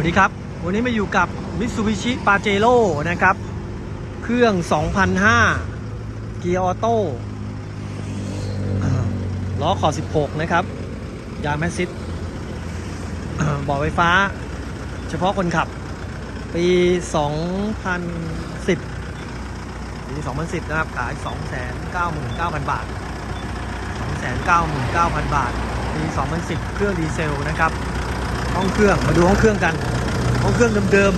วัสดีครับ วันนี้มาอยู่กับ Mitsubishi Pajero นะครับ เครื่อง 2005 เกียร์ออโต้ล้อขอ 16 นะครับ ยางแมสซิสอ่าเบาะไฟฟ้า เฉพาะคนขับ ปี 2010 ปี 2010 นะครับ ขาย 299,000 บาท 299,000 บาท ปี 2010 เครื่องดีเซลนะครับ ห้องเครื่องมาดูห้องเครื่องกัน ห้องเครื่องเดิม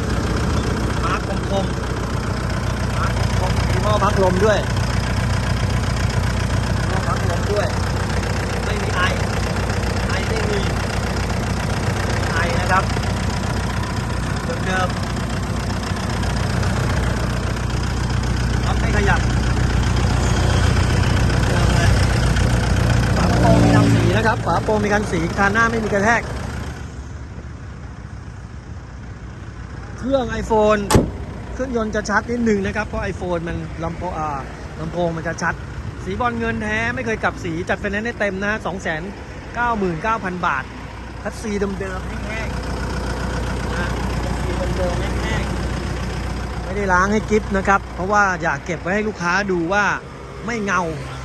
ๆมาร์คคมๆมาร์คคมๆมีหม้อพักลมด้วยหม้อพักลมด้วย ไม่มีไอไอไม่มีไอนะครับเดิมๆรับไม่ขยับฝาโปรงมีกันสีนะครับ ฝาโปรงมีกันสีคานหน้าไม่มีกระแทก เครื่อง iPhone เครื่องยนต์จะชัดนิดหนึ่งนะครับ เพราะ iPhone มันลำโพงลำโพงมันจะชัด สีบอลเงินแท้ไม่เคยกลับสีจัดไฟแนนซ์ได้เต็มนะ2 9 9 0 0 0บาทคัดซีเดิมๆแห้งๆนะคัดซีเดิมๆแห้งๆไม่ได้ล้างให้กิฟต์นะครับ เพราะว่าอยากเก็บไว้ให้ลูกค้าดูว่าไม่เงา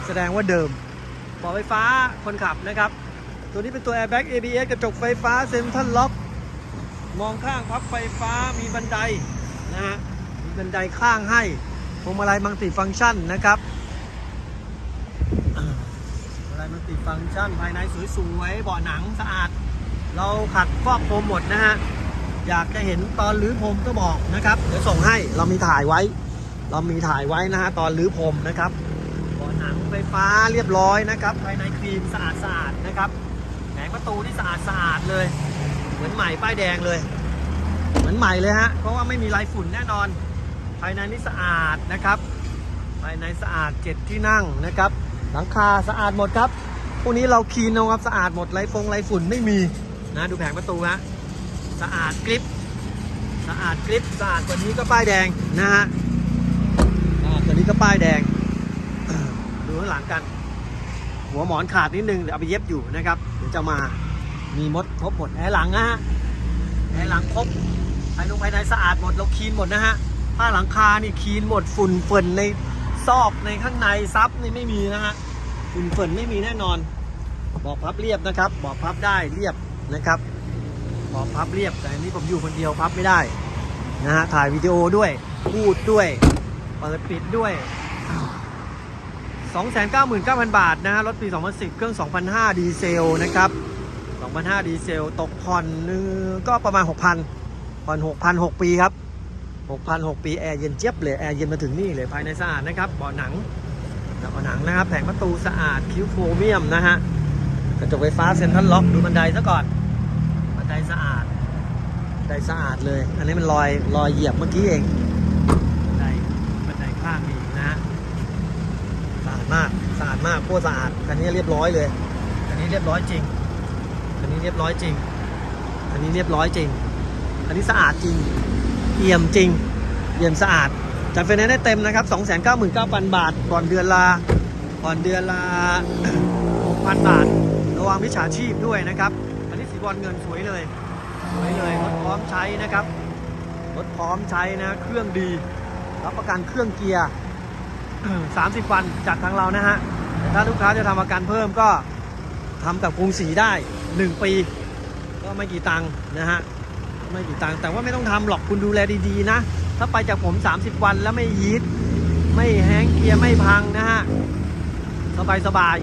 แสดงว่าเดิมเบาะไฟฟ้าคนขับนะครับ ตัวนี้เป็นตัว Airbag ABS กระจกไฟฟ้าเซ็นทรัลล็อก มองข้างพับไฟฟ้ามีบันไดนะฮะมีบันไดข้างให้พวงมาลัยมัลติฟังก์ชันนะครับพวงมาลัยมัลติฟังก์ชันภายในสวยๆเบาะหนังสะอาด เราขัดฟอกพรมหมดนะฮะอยากจะเห็นตอนรื้อพรมก็บอกนะครับเดี๋ยวส่งให้เรามีถ่ายไว้ เรามีถ่ายไว้นะฮะตอนรื้อพรมนะครับเบาะหนังไฟฟ้าเรียบร้อยนะครับ ภายในครีมสะอาดๆนะครับแผงประตูที่สะอาดๆเลย มือนใหม่ป้ายแดงเลย เหมือนใหม่เลยฮะ เพราะว่าไม่มีลายฝุ่นแน่นอน ภายในนี่สะอาดนะครับ ภายในสะอาดเจ็ดที่นั่งนะครับ หลังคาสะอาดหมดครับ พวกนี้เราคีนนะครับสะอาดหมดลายฟงลายฝุ่นไม่มีนะดูแผงประตูฮะ สะอาดกริบสะอาดกริบสะอาดกว่านี้ก็ป้ายแดงนะฮะสะอาดกว่านี้ก็ป้ายแดง ดูข้างหลังกัน หัวหมอนขาดนิดนึงเดี๋ยวเอาไปเย็บอยู่นะครับ เดี๋ยวจะมา มีมดครบหมดแอร์หลังนะฮะแอร์หลังครบภายในภายในสะอาดหมดเราคลีนหมดนะฮะผ้าหลังคานี่คลีนหมดฝุ่นเฟินในซอกในข้างในซับนี่ไม่มีนะฮะฝุ่นเฟินไม่มีแน่นอนบอกพับเรียบนะครับบอกพับได้เรียบนะครับบอกพับเรียบแต่อันนี้ผมอยู่คนเดียวพับไม่ได้นะฮะถ่ายวิดีโอด้วยพูดด้วยเปิดปิดด้วย 299,000 บาทนะฮะรถปี 2010 เครื่อง2005ดีเซลนะครับ 2005ดีเซล ตกผ่อนนึงก็ประมาณ 6,000ผ่อน6,000 6 ปีครับ 6,000 6 ปี แอร์เย็นเจี๊ยบเลย แอร์เย็นมาถึงนี่เลย ภายในสะอาดนะครับเบาะหนังเบาะหนังนะครับ แผงประตูสะอาด คิ้วโครเมียมนะฮะ กระจกไฟฟ้าเซ็นทรัลล็อกดูบันไดซะก่อน บันไดสะอาด บันไดสะอาดเลย อันนี้มันรอยรอยเหยียบเมื่อกี้เอง บันไดบันไดข้างมีนะฮะสะอาดมาก สะอาดมาก โคตรสะอาด คันนี้เรียบร้อยเลย คันนี้เรียบร้อยจริง คันนี้เรียบร้อยจริง คันนี้เรียบร้อยจริง คันนี้สะอาดจริง เอี่ยมจริง เอี่ยมสะอาด จัดไฟแนนซ์ได้เต็มนะครับ299,000 บาทก่อนเดือนละก่อนเดือนละ6,000 บาท ระวังมิจฉาชีพด้วยนะครับอันนี้สีบอลเงินสวยเลย สวยเลยรถพร้อมใช้นะครับ รถพร้อมใช้นะ เครื่องดี รับประกันเครื่องเกียร์ 30 วันจากทางเรานะฮะแต่ถ้าลูกค้าจะทำประกันเพิ่มก็ ทำกับกรุงศรีได้ 1 ปี ก็ไม่กี่ตังค์นะฮะไม่กี่ตังค์แต่ว่าไม่ต้องทำหรอกคุณดูแลดีๆนะ ถ้าไปจากผม 30 วันแล้วไม่ยีดไม่แห้งเกียร์ไม่พังนะฮะสบายสบาย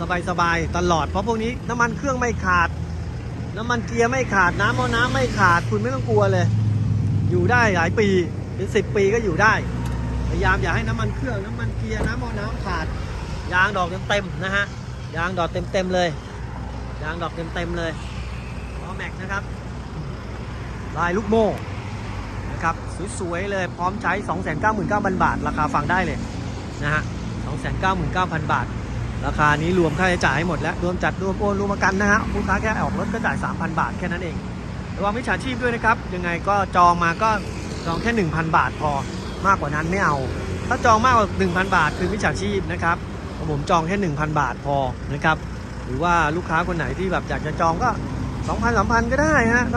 สบายสบายตลอดเพราะพวกนี้น้ำมันเครื่องไม่ขาด น้ำมันเกียร์ไม่ขาดน้ำมอน้ำไม่ขาดคุณไม่ต้องกลัวเลย อยู่ได้หลายปีเป็นสิบปีก็อยู่ได้พยายามอย่าให้น้ำมันเครื่องน้ำมันเกียร์น้ำมอน้ำขาด ยางดอกเต็มๆนะฮะ ยางดอกเต็มๆเลย ยางดอกเต็มๆเลยล้อแม็กนะครับ ลายลูกโม่นะครับสวยๆเลยพร้อมใช้ 299,000 บาท ราคาฟังได้เลยนะฮะ 299,000 บาท ราคานี้รวมค่าใช้จ่ายให้หมดแล้ว รวมจัดรวมโอนรวมประกันนะฮะลูกค้าแค่ออกรถก็จ่าย 3,000 บาทแค่นั้นเองระวังมิจฉาชีพด้วยนะครับ ยังไงก็จองมาก็จองแค่ 1,000 บาทพอมากกว่านั้นไม่เอา ถ้าจองมากกว่า 1,000 บาทคือมิจฉาชีพนะครับ ผมจองแค่ 1,000 บาทพอนะครับ หรือว่าลูกค้าคนไหนที่แบบอยากจะจองก็ 2,000 3,000 ก็ได้ฮะถ้า